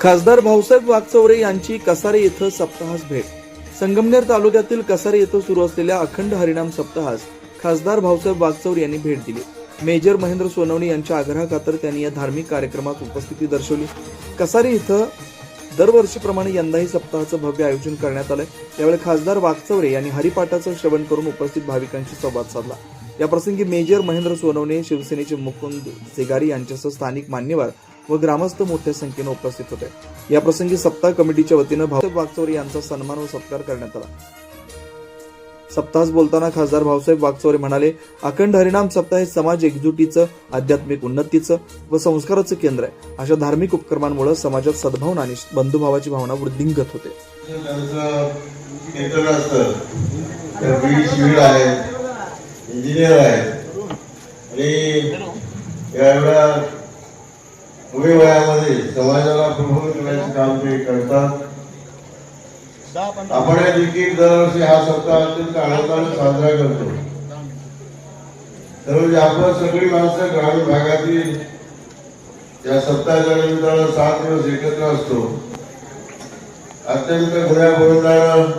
खासदार भाऊसाहेब वागचौरे यांची कसारे येथे सप्ताहास भेट. संगमनेर तालुक्यातील कसारे येथे सुरू असलेल्या अखंड हरिणाम सप्ताहास खासदार भाऊसाहेब वागचौरे यांनी भेट दिली. मेजर महेंद्र सोनवणे यांच्या आग्रहाखातर त्यांनी या धार्मिक कार्यक्रमात उपस्थिती दर्शवली. कसारे इथं दरवर्षीप्रमाणे यंदाही सप्ताहाचं भव्य आयोजन करण्यात आलंय. यावेळी खासदार वागचौरे यांनी हरिपाठाचं श्रवण करून उपस्थित भाविकांशी संवाद साधला. या प्रसंगी मेजर महेंद्र सोनवणे शिवसेनेचे मुकुंद सेगारी यांच्यासह स्थानिक मान्यवर व ग्रामस्थ मोठ्या संख्येने उपस्थित होते. या प्रसंगी सप्ताह कमिटीच्या वतीनं भाऊसाहेब वागचौरे यांचा सन्मान व सत्कार करण्यात आला. सप्ताहास बोलताना खासदार भाऊसाहेब वागचौरे म्हणाले अखंड हरिणाम सप्ताह हे समाज एकजुटीचं आध्यात्मिक उन्नतीचं व संस्काराचं केंद्र आहे. अशा धार्मिक उपक्रमांमुळे समाजात सद्भावना आणि बंधुभावाची भावना वृद्धिंगत होते. इंजिनियर आहे. आणि कमी वयामध्ये समाजाला प्रभावित करण्याचे काम ते करतात. आपण देखील दरवर्षी हा सप्ताह अत्यंत आनंदाने साजरा करतो. दररोज आपण सगळी माणसं ग्रामीण भागातील या सप्ताहाच्या निमित्तानं सात दिवस एकत्र असतो. अत्यंत गुण्या गोविंदानं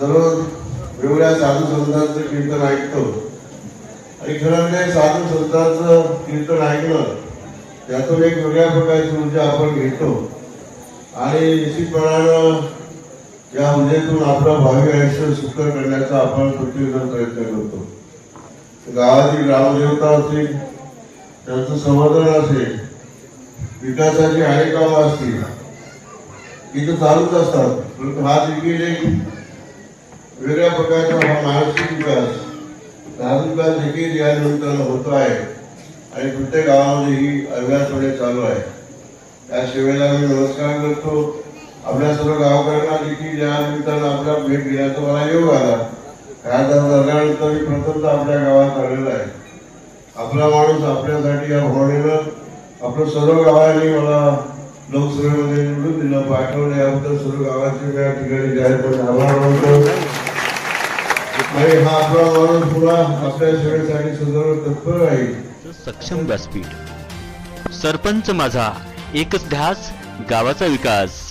दररोज वेगवेगळ्या साधू संतांचं कीर्तन ऐकतो. आणि खरं म्हणजे साधू संतांचं कीर्तन ऐकणं त्यातून एक वेगळ्या प्रकारची ऊर्जा आपण घेतो. आणि निश्चितपणानं या ऊर्जेतून आपलं भावी आयुष्य सुकर करण्याचा आपण पृथ्वीवर प्रयत्न करतो. गावातील ग्रामदेवता असतील त्यांचं संवर्धन असेल विकासाची अनेक कामं असतील इथं चालूच असतात. परंतु हा देखील एक वेगळ्या प्रकारचा हा मानसिक विकास धार्मिक विकास देखील या निमित्तानं होतो आहे. आणि प्रत्येक गावामध्ये ही अभ्यासपणे चालू आहे. त्या सेवेला मी नमस्कार करतो. आपल्या सर्व गावकऱ्यांना देखील या निमित्तानं आपल्या भेट घेण्याचा मला योग आला. काय झाल्यानंतर मी प्रथमतः आपल्या गावात आलेला आहे. आपला माणूस आपल्यासाठी या भावनेनं आपलं सर्व गावांनी मला लोकसभेमध्ये निवडून दिलं पाठवलं. याबद्दल सर्व गावाचे त्या या ठिकाणी जाहीरपणे आभार मानतो. आणि हा आपला माणूस पुन्हा आपल्या सेवेसाठी सदैव तत्पर राहील. सक्षम व्यासपीठ. सरपंच माझा एकच ध्यास गावाचा विकास.